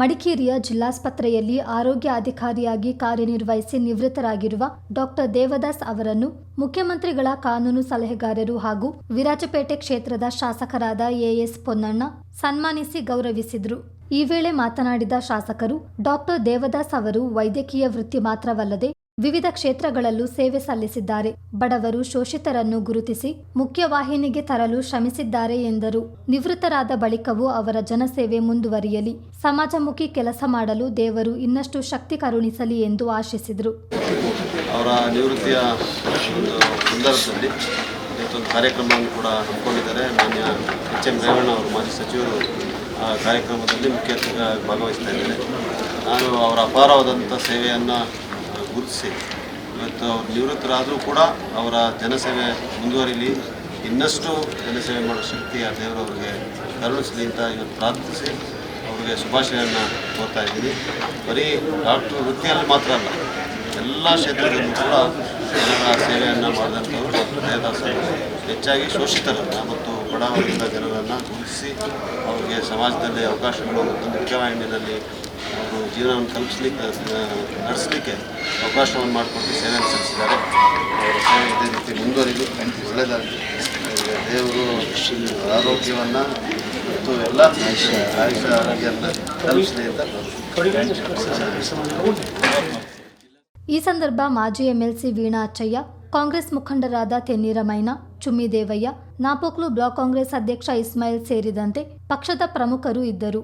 ಮಡಿಕೇರಿಯ ಜಿಲ್ಲಾಸ್ಪತ್ರೆಯಲ್ಲಿ ಆರೋಗ್ಯ ಅಧಿಕಾರಿಯಾಗಿ ಕಾರ್ಯನಿರ್ವಹಿಸಿ ನಿವೃತ್ತರಾಗಿರುವ ಡಾಕ್ಟರ್ ದೇವದಾಸ್ ಅವರನ್ನು ಮುಖ್ಯಮಂತ್ರಿಗಳ ಕಾನೂನು ಸಲಹೆಗಾರರು ಹಾಗೂ ವಿರಾಜಪೇಟೆ ಕ್ಷೇತ್ರದ ಶಾಸಕರಾದ ಎಎಸ್ ಪೊನ್ನಣ್ಣ ಸನ್ಮಾನಿಸಿ ಗೌರವಿಸಿದರು. ಈ ವೇಳೆ ಮಾತನಾಡಿದ ಶಾಸಕರು, ಡಾಕ್ಟರ್ ದೇವದಾಸ್ ಅವರು ವೈದ್ಯಕೀಯ ವೃತ್ತಿ ಮಾತ್ರವಲ್ಲದೆ ವಿವಿಧ ಕ್ಷೇತ್ರಗಳಲ್ಲೂ ಸೇವೆ ಸಲ್ಲಿಸಿದ್ದಾರೆ. ಬಡವರು ಶೋಷಿತರನ್ನು ಗುರುತಿಸಿ ಮುಖ್ಯವಾಹಿನಿಗೆ ತರಲು ಶ್ರಮಿಸಿದ್ದಾರೆ ಎಂದರು. ನಿವೃತ್ತರಾದ ಬಳಿಕವೂ ಅವರ ಜನಸೇವೆ ಮುಂದುವರಿಯಲಿ. ಸಮಾಜಮುಖಿ ಕೆಲಸ ಮಾಡಲು ದೇವರು ಇನ್ನಷ್ಟು ಶಕ್ತಿ ಕರುಣಿಸಲಿ ಎಂದು ಆಶಿಸಿದರು. ಅವರ ನಿವೃತ್ತಿಯ ಸಂದರ್ಭದಲ್ಲಿ ಕಾರ್ಯಕ್ರಮವನ್ನು ಕೂಡ ಹಮ್ಮಿಕೊಂಡಿದ್ದಾರೆ. ಮಾನ್ಯ ಎಚ್ ಎಂ ರೇವಣ್ಣ ಅವರು, ಮಾಜಿ ಸಚಿವರು ಆ ಕಾರ್ಯಕ್ರಮದಲ್ಲಿ ಮುಖ್ಯ ಭಾಗವಹಿಸ್ತಾ ಇದ್ದಾರೆ. ನಾನು ಅವರ ಅಪಾರವಾದಂಥ ಸೇವೆಯನ್ನು ಗುರುತಿಸಿ. ಇವತ್ತು ಅವರು ನಿವೃತ್ತರಾದರೂ ಕೂಡ ಅವರ ಜನಸೇವೆ ಮುಂದುವರಿಲಿ. ಇನ್ನಷ್ಟು ಜನಸೇವೆ ಮಾಡೋ ಶಕ್ತಿ ಆ ದೇವರವರಿಗೆ ಕರುಣಿಸಲಿ ಅಂತ ಇವತ್ತು ಪ್ರಾರ್ಥಿಸಿ ಅವರಿಗೆ ಶುಭಾಶಯವನ್ನು ಕೋರ್ತಾ ಇದ್ದೀನಿ. ಬರೀ ಡಾಕ್ಟ್ರ್ ವೃತ್ತಿಯಲ್ಲಿ ಮಾತ್ರ ಅಲ್ಲ, ಎಲ್ಲ ಕ್ಷೇತ್ರದಲ್ಲೂ ಕೂಡ ಜನರ ಸೇವೆಯನ್ನು ಮಾಡಿದಂಥವ್ರು ದೇವದಾಸರು ಹೆಚ್ಚಾಗಿ ಶೋಷಿತರನ್ನು ಮತ್ತು ಬಡವರಿಂದ ಜನರನ್ನು ಗುರುತಿಸಿ ಅವರಿಗೆ ಸಮಾಜದಲ್ಲಿ ಅವಕಾಶಗಳು ಮತ್ತು ಮುಖ್ಯವಾಹಿನಿಯಲ್ಲಿ ಅವರು ಜೀವನವನ್ನು ಕಲ್ಪಿಸಲಿಕ್ಕೆ ನಡೆಸಲಿಕ್ಕೆ ಅವಕಾಶವನ್ನು ಮಾಡಿಕೊಟ್ಟು ಸೇವೆಯನ್ನು ಸಲ್ಲಿಸಿದ್ದಾರೆ. ಅವರ ಸೇವೆ ಇದೇ ರೀತಿ ಮುಂದುವರಿದು ಒಳ್ಳೆಯದಾಗಲಿ ದೇವರು ಆರೋಗ್ಯವನ್ನು ಮತ್ತು ಎಲ್ಲ ಈ ಸಂದರ್ಭ ಮಾಜಿ ಎಂಎಲ್ಸಿ ವೀಣಾ ಅಚ್ಚಯ್ಯ, ಕಾಂಗ್ರೆಸ್ ಮುಖಂಡರಾದ ತೆನ್ನೀರ ಮೈನಾ, ಚುಮ್ಮಿ ದೇವಯ್ಯ, ನಾಪೋಕ್ಲು ಬ್ಲಾಕ್ ಕಾಂಗ್ರೆಸ್ ಅಧ್ಯಕ್ಷ ಇಸ್ಮಾಯಿಲ್ ಸೇರಿದಂತೆ ಪಕ್ಷದ ಪ್ರಮುಖರು ಇದ್ದರು.